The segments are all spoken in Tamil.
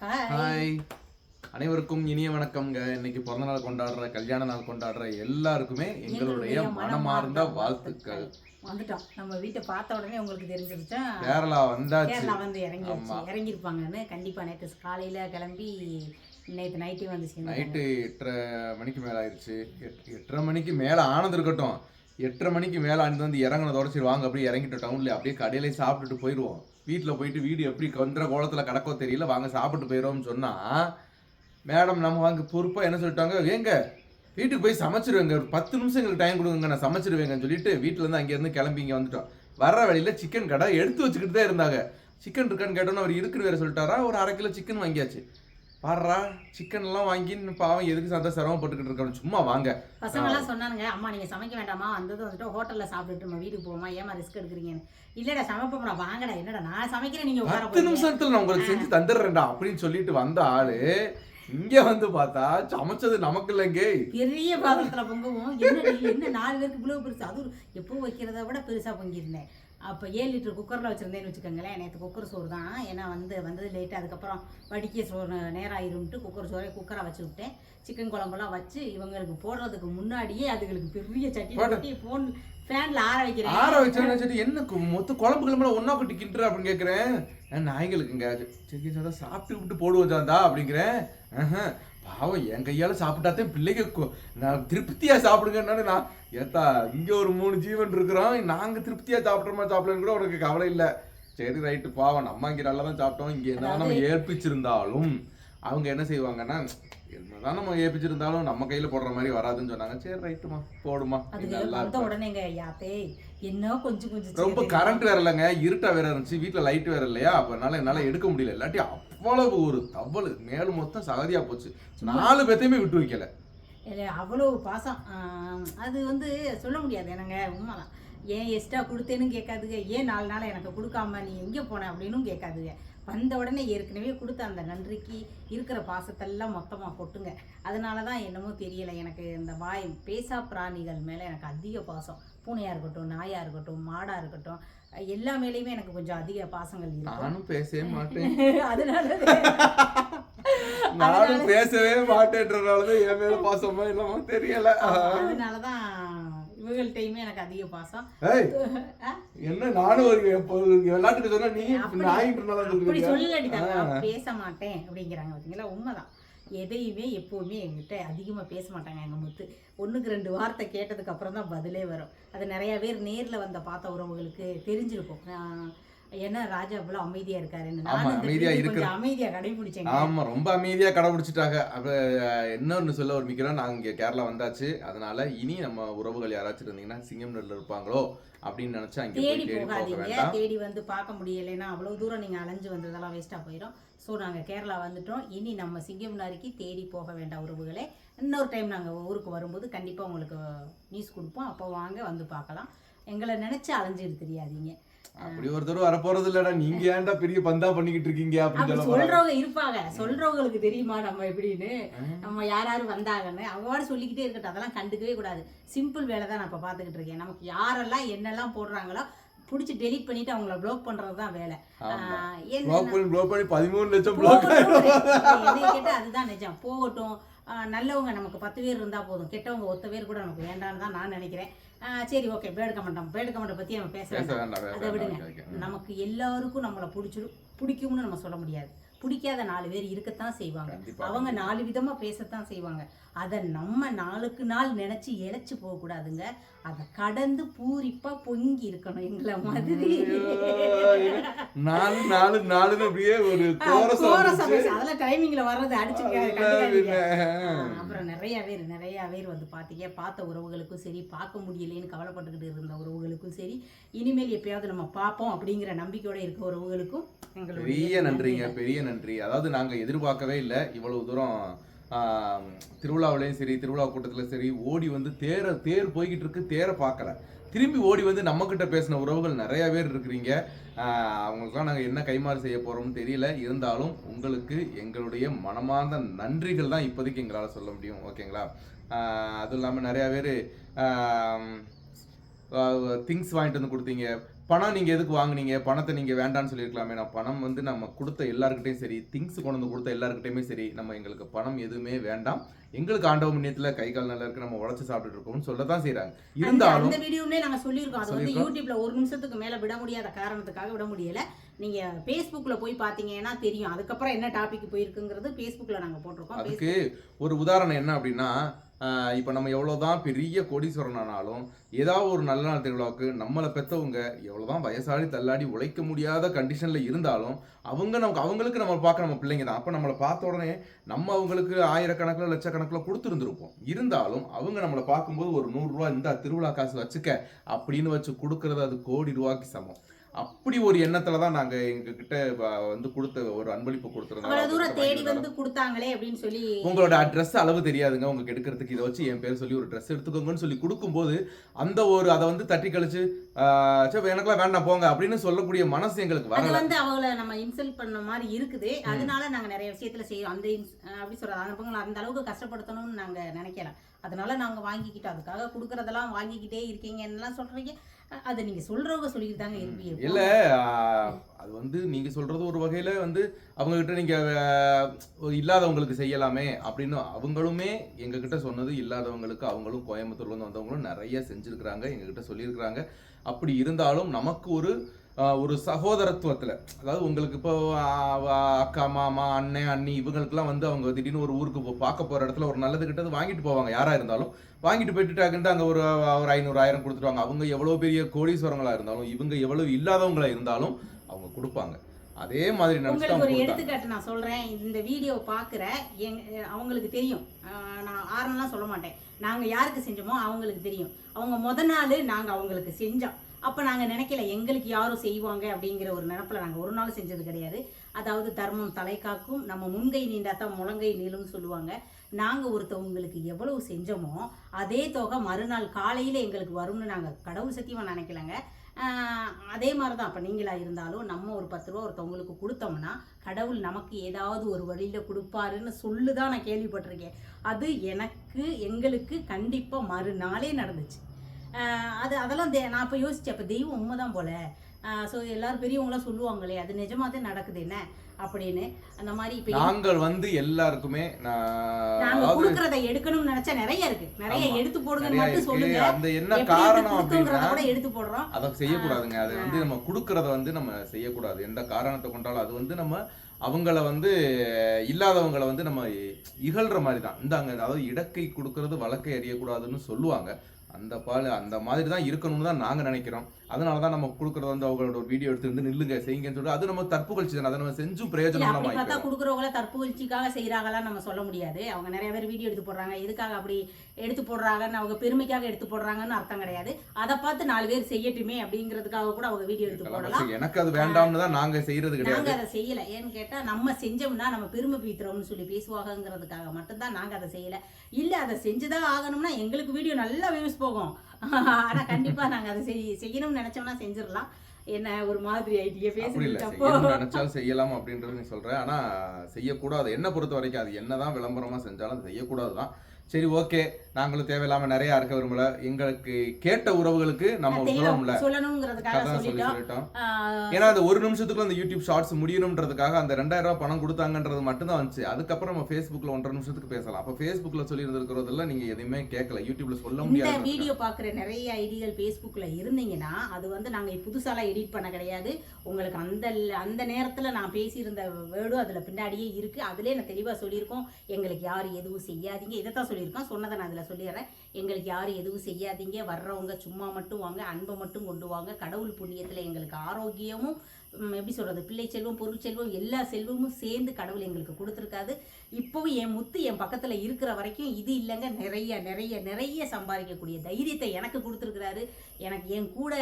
ஹாய் அனைவருக்கும் இனிய வணக்கம்ங்க. இன்னைக்கு பிறந்த நாள் கொண்டாடுற கல்யாண நாள் கொண்டாடுற எல்லாருக்குமே எங்களுடைய மனமார்ந்த வாழ்த்துக்கள். வந்துட்டோம். நம்ம வீட்டை பார்த்த உடனே உங்களுக்கு தெரிஞ்சிருச்சா? கேரளா வந்தாச்சு. கேரளா வந்து இறங்கிடுச்சு இறங்கியிருப்பாங்கன்னு கண்டிப்பா நேற்று காலையில கிளம்பி நேற்று நைட்டே வந்து நைட்டு எட்டரை மணிக்கு மேல ஆயிடுச்சு எட்- எட்டரை மணிக்கு மேல ஆனது இருக்கட்டும். எட்டரை மணிக்கு மேலே ஆனது வந்து இறங்கினதோட சரி வாங்க அப்படியே இறங்கிட்டோம் டவுன்ல அப்படியே கடையிலே சாப்பிட்டுட்டு போயிடுவோம் வீட்டில் போயிட்டு வீடு எப்படி கொந்திர கோலத்தில் கிடக்கோ தெரியல வாங்க சாப்பிட்டு போயிடுவோம்னு சொன்னால் மேடம் நம்ம வாங்க பொறுப்பாக என்ன சொல்லிட்டாங்க? ஏங்க வீட்டுக்கு போய் சமைச்சிருவேங்க. ஒரு பத்து நிமிஷம் எங்களுக்கு டைம் கொடுங்க நான் சமைச்சிருவேங்கன்னு சொல்லிட்டு வீட்டில் இருந்து அங்கேருந்து கிளம்பி இங்கே வந்துட்டோம். வர்ற வழியில சிக்கன் கடை எடுத்து வச்சுக்கிட்டு தான் இருந்தாங்க. சிக்கன் இருக்கான்னு கேட்டோன்னு அவர் இருக்கிற வேற சொல்லிட்டாரா? ஒரு அரை கிலோ சிக்கன் வாங்கியாச்சு. பாடுறா சிக்கன் எல்லாம் வாங்கி பாவம் எதுக்கு சந்தா சிரமப்பட்டுக்கிட்டு இருக்கணும் சும்மா வாங்க. பசங்க எல்லாம் சொன்னானுங்க அம்மா நீங்க சமைக்க வேண்டாமா? வந்தது வந்துட்டு ஹோட்டல்ல சாப்பிட்டுட்டு நம்ம வீட்டுக்கு போவோமா? ஏமா ரிஸ்க் எடுக்கிறீங்கன்னு. இல்லடா சமைப்போம்டா வாங்கடா என்னடா? நான் சமைக்கிறேன் நீங்க பத்து. நிமிஷத்துல நான் உங்களுக்கு செஞ்சு தந்துடுறேன்டா அப்படின்னு சொல்லிட்டு வந்த ஆளு இங்க வந்து பார்த்தா சமைச்சது நமக்கு இல்லைங்க. பெரிய பாத்திரத்துல பொங்கவும் என்ன நாலு பேருக்கு இவ்வளவு பெருசு? அதுவும் எப்போ வைக்கிறத விட பெருசா பொங்கியிருந்தேன். அப்போ ஏழு லிட்டர் குக்கரில் வச்சுருந்தேன்னு வச்சுக்கோங்களேன். நேற்று குக்கர் சோறு தான். ஏன்னா வந்து வந்தது லேட்டு அதுக்கப்புறம் வடிக்க சோறு நேரம் ஆயிரும்ட்டு குக்கர் சோறை குக்கரை வச்சு விட்டேன். சிக்கன் குழம்புலாம் வச்சு இவங்களுக்கு போடுறதுக்கு முன்னாடியே அதுங்களுக்கு பெரிய சட்டி. கட்டி ஃபோன் ஃபேனில் ஆற வைக்கிறேன். ஆற வச்சோன்னு என்ன மொத்த குழம்பு கிளம்புல ஒன்னா கொட்டி கிண்டுற அப்படின்னு கேட்குறேன் நாய்களுக்குங்க சரி சார் சாப்பிட்டு விட்டு போடுவோம் சாந்தா அப்படிங்கிறேன். பாவம் என் கையால சாப்பிட்டாதான் பிள்ளைங்க கு- நான் திருப்தியா சாப்பிடுங்கன்னு நான் ஏத்தா இங்க ஒரு மூணு ஜீவன் இருக்கிறோம் நாங்க திருப்தியா சாப்பிட்றோமா சாப்பிடலன்னு கூட உனக்கு கவலை இல்லை சரி ரைட்டு பாவம் நம்ம இங்க நல்லா தான் சாப்பிட்டோம் இங்க என்ன நம்ம ஏற்பிச்சிருந்தாலும் அவங்க என்ன செய்வாங்கன்னா என்னதான் நம்ம ஏற்பிச்சிருந்தாலும் நம்ம கையில போடுற மாதிரி வராதுன்னு சொன்னாங்க சரி ரைட்டுமா போடுமா நல்லா. உடனேங்க என்ன கொஞ்சம் கொஞ்சம் ரொம்ப. கரண்ட் வேற இல்லைங்க இருட்டா வேற இருந்துச்சு வீட்ல லைட் வேற இல்லையா அப்ப என்னால என்னால எடுக்க முடியல இல்லாட்டி அவ்வளவு ஒரு தவளு. மேலும் மொத்தம் சகதியா போச்சு. நாலு பேத்தையுமே விட்டு வைக்கல. இல்லை அவ்வளோ பாசம். அது வந்து சொல்ல முடியாது என்னங்க உண்மைதான். ஏன் எக்ஸ்ட்ரா கொடுத்தேன்னு கேட்காதுங்க. ஏன் நாலு நாள் எனக்கு கொடுக்காம நீ எங்கே போன அப்படின்னும் கேட்காதுங்க. வந்த உடனே ஏற்கனவே கொடுத்த அந்த நன்றிக்கு இருக்கிற பாசத்தெல்லாம் மொத்தமாக கொட்டுங்க. அதனால தான் என்னமோ தெரியல எனக்கு இந்த வாய் பேசா பிராணிகள் மேலே எனக்கு அதிக பாசம். பூனையாக இருக்கட்டும் நாயாக இருக்கட்டும் மாடாக இருக்கட்டும் எல்லா மேலேயுமே எனக்கு கொஞ்சம் அதிக பாசங்கள் இருக்கும். நானும் பேசவே மாட்டேன். அதனால நானும் பேசவே மாட்டேன்றதுனாலதான் என் மேல பாசமா இல்லாம தெரியல. அதனாலதான் இவங்கள்ட்டையுமே எனக்கு அதிக பாசம். என்ன நானும் ஒரு சொன்னா நீ அப்படி- பேச மாட்டேன் அப்படிங்கிறாங்க பார்த்தீங்களா உண்மைதான். எதையுமே எப்போவுமே என்கிட்ட அதிகமாக பேச மாட்டாங்க எங்கள் முத்து. ஒன்றுக்கு ரெண்டு வார்த்தை கேட்டதுக்கு அப்புறம் தான் பதிலே வரும். அது நிறைய பேர் நேரில் வந்த பார்த்த உறவுகளுக்கு தெரிஞ்சிருக்கும். ஏன்னா ராஜா இவ்வளோ அமைதியாக கொஞ்சம் அமைதியாக கடைபிடிச்சேங்க ஆமா ரொம்ப அமைதியா கடைபிடிச்சிட்டாங்க. அப்ப இன்னொன்னு சொல்ல ஒரு மிக்கிறோம் நாங்க இங்க கேரளா வந்தாச்சு. அதனால இனி நம்ம உறவுகள் யாராச்சும் இருந்தீங்கன்னா சிங்கம் நெல்ல இருப்பாங்களோ அப்படின்னு நினைச்சு அங்க தேடி போகாதீங்க. தேடி வந்து பார்க்க முடியலைன்னா அவ்வளோ தூரம் நீங்கள் அலைஞ்சு வந்ததெல்லாம் வேஸ்ட்டாக போயிடும் ஸோ நாங்கள் கேரளா வந்துட்டோம். இனி நம்ம சிங்கம்னாரிக்கு தேடி போக வேண்டாம் உறவுகளே. இன்னொரு டைம் நாங்கள் ஊருக்கு வரும்போது கண்டிப்பாக உங்களுக்கு நியூஸ் கொடுப்போம். அப்போ வாங்க வந்து பார்க்கலாம். எங்களை நினச்சி அலைஞ்சிட்டு தெரியாதீங்க. அப்படி ஒருத்தர் வர போறது இல்லடா நீங்க ஏன்டா பெரிய பந்தா பண்ணிக்கிட்டு இருக்கீங்க அப்படின்னு. சொல்றவங்க இருப்பாங்க. சொல்றவங்களுக்கு தெரியுமா நம்ம எப்படின்னு? நம்ம யார் யார் வந்தாங்கன்னு. அவங்க சொல்லிக்கிட்டே இருக்கட்டும். அதெல்லாம் கண்டுக்கவே கூடாது. சிம்பிள் வேலை தான் நான் இப்போ பார்த்துக்கிட்டு இருக்கேன். நமக்கு யாரெல்லாம் என்னெல்லாம் போடுறாங்களோ பிடிச்சி டெலீட் பண்ணிட்டு அவங்கள ப்ளாக் பண்றது தான் வேலை. பிளாக் பண்ணி பிளாக் பண்ணி பதிமூணு லட்சம் பிளாக் கேட்டா அதுதான் நிஜம். போகட்டும். நல்லவங்க நமக்கு பத்து பேர் இருந்தா போதும். கெட்டவங்க ஒத்த பேர் கூட நமக்கு வேண்டாம்னு தான் நான் நினைக்கிறேன். சரி ஓகே பேடு கமெண்டம் பேடு கமெண்ட்டை பத்தி நம்ம பேச பேச வேண்டாம் வேண்டாம் பேச அதை விடுங்க. நமக்கு எல்லாருக்கும் நம்மளை பிடிச்சிடும் பிடிக்கும்னு நம்ம சொல்ல முடியாது. பிடிக்காத நாலு பேர் இருக்கத்தான் செய்வாங்க. அவங்க நாலு விதமா பேசத்தான் செய்வாங்க. அதை நம்ம நாளுக்கு நாள் நினைச்சு இழைச்சு போக கூடாதுங்க அதை கடந்து பூரிப்பா பொங்கி இருக்கணும் எங்களை மாதிரி. நாலு நாலு நாலுன்னு அப்படியே ஒரு அதெல்லாம் டைமிங்ல வர்றது அடிச்சு கண்டுக்காதீங்க. வந்துச்சு ஆ, அப்புறம் நிறைய பேர் நிறைய பேர் வந்து பார்த்தீங்க பார்த்த உறவுகளுக்கும் சரி பார்க்க முடியலைன்னு கவலைப்பட்டுக்கிட்டு இருந்த உறவுகளுக்கும் சரி இனிமேல் எப்பயாவது நம்ம பார்ப்போம் அப்படிங்கிற நம்பிக்கையோட இருக்க உறவுகளுக்கும் பெரிய நன்றிங்க. பெரிய நன்றி. அதாவது நாங்க எதிர்பார்க்கவே இல்லை. இவ்வளவு தூரம் திருவிழாவிலையும் சரி திருவிழா கூட்டத்துல சரி ஓடி வந்து தேர தேர் போய்கிட்டு இருக்கு தேரை பார்க்கல. திரும்பி ஓடி வந்து நம்ம கிட்ட பேசின உறவுகள் நிறைய பேர் இருக்கிறீங்க. அவங்களுக்குலாம் அவங்களுக்கெல்லாம் நாங்கள் என்ன கைமாறு செய்ய போறோம்னு தெரியல. இருந்தாலும் உங்களுக்கு எங்களுடைய மனமார்ந்த நன்றிகள் தான் இப்போதைக்கு எங்களால் சொல்ல முடியும். ஓகேங்களா? அதுவும் இல்லாமல் நிறையா பேர் திங்ஸ் வாங்கிட்டு வந்து கொடுத்தீங்க. பணம் நீங்க எதுக்கு வாங்குனீங்க? பணத்தை நீங்க வேண்டாம்னு சொல்லியிருக்கலாமே. நான் பணம் வந்து நம்ம கொடுத்த எல்லாருக்கிட்டையும் சரி திங்ஸ் கொண்டு வந்து கொடுத்த எல்லாருக்கிட்டையுமே சரி நம்ம எங்களுக்கு பணம் எதுவுமே வேண்டாம். எங்களுக்கு ஆண்டவ முன்னியத்துல கை கால் நல்லா இருக்கு நம்ம உழைச்சு சாப்பிட்டுட்டு இருக்கோம்னு சொல்லதான் செய்றாங்க. அந்த இருந்தாலும் அந்த வீடியோவுமே நாங்க சொல்லியிருக்கோம். அது வந்து. யூடியூப்ல ஒரு நிமிஷத்துக்கு மேல விட முடியாத காரணத்துக்காக விட முடியல. நீங்க Facebookல போய் பாத்தீங்கன்னா தெரியும். அதுக்கப்புறம் என்ன டாபிக் போயிருக்குங்கிறது Facebookல நாங்க போட்டிருக்கோம். அதுக்கு ஒரு உதாரணம் என்ன அப்படின்னா இப்போ நம்ம எவ்வளோ தான் பெரிய கோடீஸ்வரன் ஆனாலும் ஏதாவது ஒரு நல்ல நாள் திருவிழாவுக்கு நம்மளை எவ்வளோ தான் வயசாடி தள்ளாடி உழைக்க முடியாத கண்டிஷனில் இருந்தாலும் அவங்க நமக்கு அவங்களுக்கு நம்ம பார்க்க நம்ம பிள்ளைங்க தான். அப்போ நம்மளை பார்த்த உடனே நம்ம அவங்களுக்கு ஆயிரக்கணக்கில் லட்சக்கணக்கில் கொடுத்துருந்துருப்போம். இருந்தாலும் அவங்க நம்மளை பார்க்கும்போது ஒரு நூறுரூவா இந்த திருவிழா காசு வச்சுக்க அப்படின்னு வச்சு கொடுக்கறது அது கோடி ரூபாய்க்கு சமம். அப்படி ஒரு எண்ணத்துல தான் நாங்க எங்க கிட்ட வந்து கொடுத்த ஒரு அன்பளிப்பு கொடுத்துருந்தோம். வந்து கொடுத்தாங்களே அப்படின்னு சொல்லி உங்களோட அட்ரஸ் அளவு தெரியாதுங்க. உங்களுக்கு எடுக்கிறதுக்கு இதை வச்சு என் பேர் சொல்லி ஒரு ட்ரெஸ் எடுத்துக்கோங்கன்னு சொல்லி கொடுக்கும்போது அந்த ஒரு அதை வந்து தட்டி கழிச்சு சரி எனக்கெல்லாம் வேண்டாம் போங்க அப்படின்னு சொல்லக்கூடிய மனசு எங்களுக்கு வரல. வந்து அவங்கள நம்ம இன்சல்ட் பண்ண மாதிரி இருக்குது. அதனால நாங்க நிறைய விஷயத்துல செய்யறோம். அந்த அப்படி சொல்றது அனுபவங்களை அந்த அளவுக்கு கஷ்டப்படுத்தணும்னு நாங்க நினைக்கல. அதனால நாங்க வாங்கிக்கிட்டோம். அதுக்காக கொடுக்கறதெல்லாம் வாங்கிக்கிட்டே இருக்கீங்கன்னு சொல்றீங்க. அதை நீங்க சொல்றவங்க சொல்லிட்டு தாங்க இருப்பீங்க இல்ல அது வந்து நீங்க சொல்றது ஒரு வகையில வந்து அவங்க கிட்ட நீங்க ஆஹ், இல்லாதவங்களுக்கு செய்யலாமே அப்படின்னு அவங்களுமே எங்க கிட்ட சொன்னது இல்லாதவங்களுக்கு அவங்களும் கோயம்புத்தூர்ல இருந்து வந்தவங்களும் நிறைய செஞ்சிருக்கிறாங்க எங்க கிட்ட சொல்லியிருக்கிறாங்க. அப்படி இருந்தாலும் நமக்கு ஒரு ஒரு சகோதரத்துவத்துல. அதாவது உங்களுக்கு இப்போ அக்கா மாமா அண்ணன் அண்ணி இவங்களுக்குலாம் வந்து அவங்க திடீர்னு ஒரு ஊருக்கு போ- பார்க்க போற இடத்துல ஒரு நல்லது கிட்டது வாங்கிட்டு போவாங்க. யாரா இருந்தாலும். வாங்கிட்டு போயிட்டுட்டாக்குன்ட்டு அங்கே ஒரு ஒரு ஐநூறு ஆயிரம் கொடுத்துருவாங்க. அவங்க எவ்வளோ பெரிய கோடீஸ்வரங்களா இருந்தாலும் இவங்க எவ்வளவு இல்லாதவங்களா இருந்தாலும் அவங்க கொடுப்பாங்க. அதே மாதிரி உங்களுக்கு ஒரு எடுத்துக்காட்டு நான் சொல்றேன். இந்த வீடியோ பாக்குற எங் அவங்களுக்கு தெரியும். நான் ஆரம்பம்லாம் சொல்ல மாட்டேன். நாங்க யாருக்கு செஞ்சோமோ அவங்களுக்கு தெரியும். அவங்க முத நாள் நாங்க அவங்களுக்கு செஞ்சோம். அப்போ நாங்கள் நினைக்கல எங்களுக்கு யாரும் செய்வாங்க அப்படிங்கிற ஒரு நினப்பில் நாங்கள் ஒரு நாள் செஞ்சது கிடையாது. அதாவது தர்மம் தலை காக்கும் நம்ம முன்கை நீண்டாதான் முழங்கை நீளும்னு சொல்லுவாங்க. நாங்கள் ஒருத்தவங்களுக்கு எவ்வளவு செஞ்சோமோ அதே தொகை மறுநாள் காலையில் எங்களுக்கு வரும்னு நாங்கள் கடவுள் சத்தியமாக நினைக்கலங்க. அதே மாதிரி தான் அப்போ நீங்களா இருந்தாலும் நம்ம ஒரு பத்து ரூபா ஒருத்தவங்களுக்கு கொடுத்தோம்னா கடவுள் நமக்கு ஏதாவது ஒரு வழியில் கொடுப்பாருன்னு சொல்லு தான் நான் கேள்விப்பட்டிருக்கேன். அது எனக்கு எங்களுக்கு கண்டிப்பாக மறுநாளே நடந்துச்சு. அது அதெல்லாம் தே- நான் இப்போ யோசிச்சேன் அப்போ தெய்வம் உண்மைதான் போல. ஸோ எல்லாரும் பெரியவங்களாம் சொல்லுவாங்களே அது நிஜமாக தான் நடக்குது என்ன அப்படின்னு. அந்த மாதிரி இப்போ நாங்கள் வந்து எல்லாருக்குமே நான் நாங்க அதாவது கொடுக்கறத எடுக்கணும்னு நினைச்சா நிறைய இருக்கு. நிறைய. எடுத்து போடுங்கன்னு நிறைய மட்டும். சொல்லுங்க. அந்த என்ன காரணம் அப்படின்னா கூட எடுத்து போடுறோம். அதை செய்யக்கூடாதுங்க. அதை வந்து நம்ம கொடுக்கறத வந்து நம்ம செய்யக்கூடாது. எந்த காரணத்தை கொண்டாலும் அது வந்து நம்ம அவங்கள வந்து இல்லாதவங்கள வந்து நம்ம இகழ்ற மாதிரி தான் இந்தாங்க அதாவது இடக்கை கொடுக்கறது வழக்கை அறியக்கூடாதுன்னு சொல்லுவாங்க. அந்த பால் அந்த மாதிரி தான் இருக்கணும்னு தான் நாங்கள் நினைக்கிறோம். அதனால தான் நம்ம கொடுக்கறது வந்து அவங்களோட ஒரு வீடியோ எடுத்து வந்து நில்லுங்க செய்யுங்கன்னு சொல்லிட்டு அது நம்ம தற்புகழ்ச்சி தானே அதை நம்ம செஞ்சும் பிரயோஜனம் இல்லாம பார்த்தா. குடுக்குறவங்கள தற்புகழ்ச்சிக்காக செய்யறாங்களான்னு நம்ம சொல்ல முடியாது. அவங்க நிறைய பேர் வீடியோ எடுத்து போடுறாங்க. எதுக்காக அப்படி எடுத்து போடுறாங்கன்னு அவங்க பெருமைக்காக எடுத்து போடுறாங்கன்னு அர்த்தம் கிடையாது. அதை பார்த்து நாலு பேர் செய்யட்டுமே அப்படிங்கிறதுக்காக கூட அவங்க வீடியோ எடுத்து. போடலாம். எனக்கு அது வேண்டாம்னு தான் நாங்க செய்யறது கிடையாது. நாங்க அதை செய்யல. ஏன்னு கேட்டா நம்ம செஞ்சோம்னா நம்ம பெருமை பீத்துறோம்னு சொல்லி பேசுவாங்கங்கிறதுக்காக மட்டும்தான் நாங்க அதை செய்யல. இல்ல அதை செஞ்சுதான் ஆகணும்னா எங்களுக்கு வீடியோ நல்லா வியூஸ் போகும். ஆனா கண்டிப்பா நாங்க அதை செய் செய்யணும்னு நினைச்சோம்னா செஞ்சிடலாம். என்ன ஒரு மாதிரி ஐடியா செய்யணும்னு நினைச்சாலும் செய்யலாம் அப்படின்றது நீ சொல்ற. ஆனா செய்யக்கூடாது. என்ன பொறுத்த வரைக்கும் அது என்னதான் விளம்பரமா செஞ்சாலும் செய்யக்கூடாது தான் சரி ஓகே. நாங்களும் தேவையில்லாம நிறைய இருக்க விரும்பல. எங்களுக்கு கேட்ட உறவுகளுக்கு நம்ம சொல்லணும்ல. அதான் சொல்லி சொல்லிட்டோம். ஏன்னா அந்த ஒரு நிமிஷத்துக்குள்ள அந்த யூடியூப் ஷார்ட்ஸ் முடியணுன்றதுக்காக அந்த ரெண்டாயிரம் ரூபாய் பணம் கொடுத்தாங்கன்றது மட்டும் தான் வந்துச்சு. அதுக்கப்புறம் நம்ம ஃபேஸ்புக்ல ஒன்றரை நிமிஷத்துக்கு பேசலாம். அப்ப ஃபேஸ்புக்ல சொல்லி இருந்திருக்கிறதெல்லாம் நீங்க எதுவுமே கேட்கல. யூடியூப்ல சொல்ல இந்த முடியாது வீடியோ பார்க்குற நிறைய ஐடிகள் ஃபேஸ்புக்கில் இருந்தீங்கன்னா அது வந்து நாங்கள் புதுசாலாம் எடிட் பண்ண கிடையாது. உங்களுக்கு அந்த அந்த நேரத்தில் நான் பேசியிருந்த வேர்டும் அதில் பின்னாடியே இருக்குது அதிலே நான் தெளிவாக சொல்லியிருக்கோம். எங்களுக்கு யாரும் எதுவும் செய்யாதீங்க. இதை தான் சொல்லியிருக்கோம் சொன்னதை நான் அதில் சொல்லிடுறேன். எங்களுக்கு யாரும் எதுவும் செய்யாதீங்க. வர்றவங்க சும்மா மட்டும் வாங்க அன்பை மட்டும் கொண்டு வாங்க. கடவுள் புண்ணியத்தில் எங்களுக்கு ஆரோக்கியமும் எப்படி சொல்கிறது பிள்ளை செல்வம் பொருள் செல்வம் எல்லா செல்வமும் சேர்ந்து கடவுள் எங்களுக்கு கொடுத்துருக்காது. இப்போவும் என் முத்து என் பக்கத்தில் இருக்கிற வரைக்கும் இது இல்லைங்க. நிறைய நிறைய நிறைய சம்பாதிக்கக்கூடிய தைரியத்தை எனக்கு கொடுத்துருக்குறாரு. எனக்கு என் கூட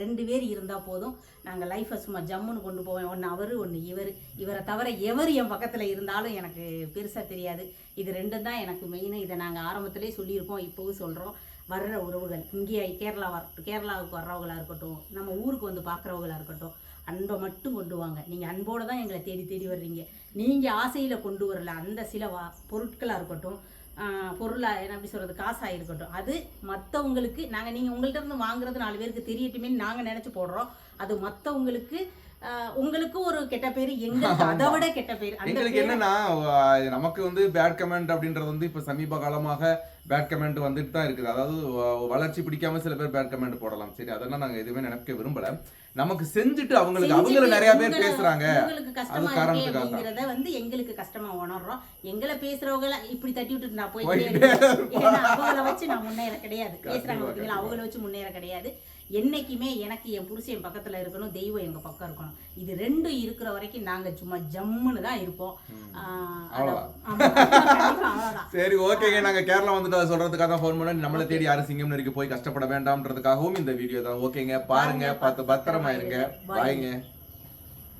ரெண்டு பேர் இருந்தால் போதும். நாங்கள் லைஃப்பை சும்மா ஜம்முன்னு கொண்டு போவேன் ஒன்று அவர் ஒன்று இவர். இவரை தவிர எவர் என் பக்கத்தில் இருந்தாலும் எனக்கு பெருசாக தெரியாது. இது ரெண்டும் தான் எனக்கு மெயினாக இதை நாங்கள் ஆரம்பத்திலே சொல்லியிருக்கோம் இப்போவும் சொல்கிறோம் வர்ற உறவுகள் இங்கே கேரளா கேரளாவுக்கு வர்றவங்களாக இருக்கட்டும் நம்ம ஊருக்கு வந்து பார்க்குறவங்களா இருக்கட்டும் அன்பை மட்டும் கொண்டு வாங்க. நீங்கள் அன்போடு தான் எங்களை தேடி தேடி வர்றீங்க. நீங்கள் ஆசையில் கொண்டு வரல. அந்த சில வா பொருட்களாக இருக்கட்டும் பொருளா என்ன எப்படி சொல்றது காசாக இருக்கட்டும். அது மற்றவங்களுக்கு நாங்கள் நீங்கள் உங்கள்ட்ட இருந்து வாங்குறது நாலு பேருக்கு தெரியட்டுமே நாங்கள் நினச்சி போடுறோம். அது மற்றவங்களுக்கு உங்களுக்கு ஒரு கெட்ட பேர் எங்களுக்கு அதை விட கெட்ட பேர். எங்களுக்கு என்னன்னா நமக்கு வந்து பேட் கமெண்ட் அப்படின்றது வந்து இப்ப சமீப காலமாக பேட் கமெண்ட் வந்துட்டு தான் இருக்குது. அதாவது வளர்ச்சி பிடிக்காம சில பேர் பேட் கமெண்ட் போடலாம். சரி அதெல்லாம் நாங்க எதுவுமே நினைக்க விரும்பல. நமக்கு செஞ்சுட்டு அவங்களுக்கு அவங்கள நிறைய பேர் பேசுறாங்க. அது காரணத்துக்காக வந்து எங்களுக்கு கஷ்டமா உணர்றோம். எங்களை பேசுறவங்கள இப்படி தட்டி விட்டுட்டு நான் போய் போயிட்டே அவங்கள வச்சு நான் முன்னேற கிடையாது. பேசுறாங்க பார்த்தீங்களா. அவங்கள வச்சு முன்னேற கிடையாது. என்னைக்குமே எனக்கு என் புருஷன் என் பக்கத்துல இருக்கணும் தெய்வம் எங்க பக்கம் இருக்கணும். இது ரெண்டும் இருக்கிற வரைக்கும் நாங்க சும்மா ஜம்முன்னு தான் இருப்போம். சரி ஓகேங்க நாங்க கேரளா வந்துட்டு சொல்றதுக்காக தான் ஃபோன் பண்ணி நம்மளை தேடி யாரும் சிங்கம் நெருக்கி போய் கஷ்டப்பட வேண்டாம்ன்றதுக்காகவும் இந்த வீடியோ தான். ஓகேங்க பாருங்க பார்த்து பத்திரமா இருங்க. பாய்ங்க